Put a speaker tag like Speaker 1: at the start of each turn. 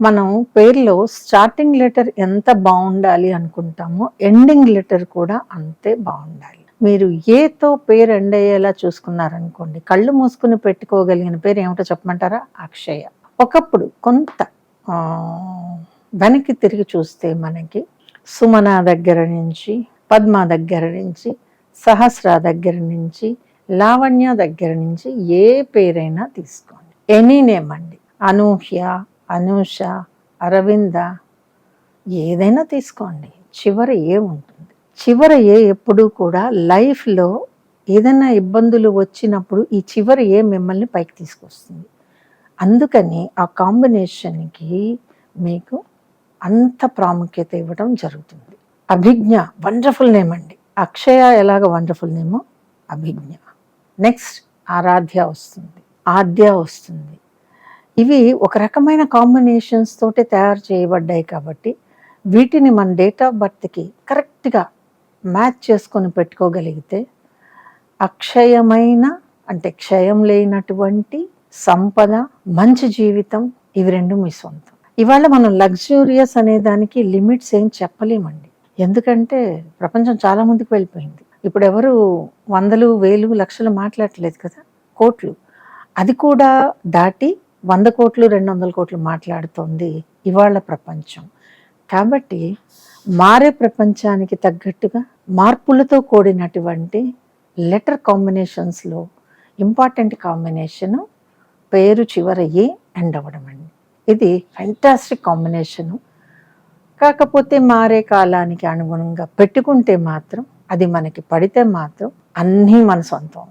Speaker 1: మనం పేర్లో starting letter ఎంత బాగుండాలి అనుకుంటామో ఎండింగ్ లెటర్ కూడా అంతే బాగుండాలి. మీరు ఏతో పేరు ఎండ్ అయ్యేలా చూసుకున్నారనుకోండి కళ్ళు మూసుకుని పెట్టుకోగలిగిన పేరు ఏమిటో చెప్పమంటారా? అక్షయ. ఒకప్పుడు కొంత వెనక్కి తిరిగి చూస్తే మనకి సుమన దగ్గర నుంచి పద్మ దగ్గర నుంచి సహస్ర దగ్గర నుంచి లావణ్య దగ్గర నుంచి ఏ పేరైనా తీసుకోండి. ఎనీ నేమ్ అండి. అనూహ్య అనూష అరవింద ఏదైనా తీసుకోండి. చివర ఏ ఉంటుంది? చివర ఏ ఎప్పుడూ కూడా లైఫ్లో ఏదైనా ఇబ్బందులు వచ్చినప్పుడు ఈ చివరి ఏ మిమ్మల్ని పైకి తీసుకొస్తుంది? అందుకని ఆ కాంబినేషన్కి మీకు అంత ప్రాముఖ్యత ఇవ్వడం జరుగుతుంది. అభిజ్ఞ వండర్ఫుల్ నేమ్ అండి. అక్షయ ఎలాగ వండర్ఫుల్ నేమో? అభిజ్ఞ. నెక్స్ట్ ఆరాధ్య వస్తుంది. ఆద్య వస్తుంది. ఇవి ఒక రకమైన కాంబినేషన్స్ తోటి తయారు చేయబడ్డాయి కాబట్టి వీటిని మన డేట్ ఆఫ్ బర్త్కి కరెక్ట్గా మ్యాచ్ చేసుకొని పెట్టుకోగలిగితే అక్షయమైన అంటే క్షయం లేనటువంటి సంపద మంచి జీవితం ఇవి రెండు మీ సొంతం. ఇవాళ మనం లగ్జూరియస్ అనే దానికి లిమిట్స్ ఏం చెప్పలేమండి. ఎందుకంటే ప్రపంచం చాలా ముందుకు వెళ్ళిపోయింది. ఇప్పుడు ఎవరు వందలు వేలు లక్షలు మాట్లాడట్లేదు కదా? కోట్లు. అది కూడా దాటి వంద కోట్లు రెండు వందల కోట్లు మాట్లాడుతోంది ఇవాళ ప్రపంచం. కాబట్టి మారే ప్రపంచానికి తగ్గట్టుగా మార్పులతో కూడినటువంటి లెటర్ కాంబినేషన్స్లో ఇంపార్టెంట్ కాంబినేషను పేరు చివర ఏ ఎండ్ అవ్వడం అండి ఇది ఫెంటాస్టిక్ కాంబినేషను కాకపోతే మారే కాలానికి అనుగుణంగా పెట్టుకుంటే మాత్రం అది మనకి పడితే మాత్రం అన్నీ మన సొంతం.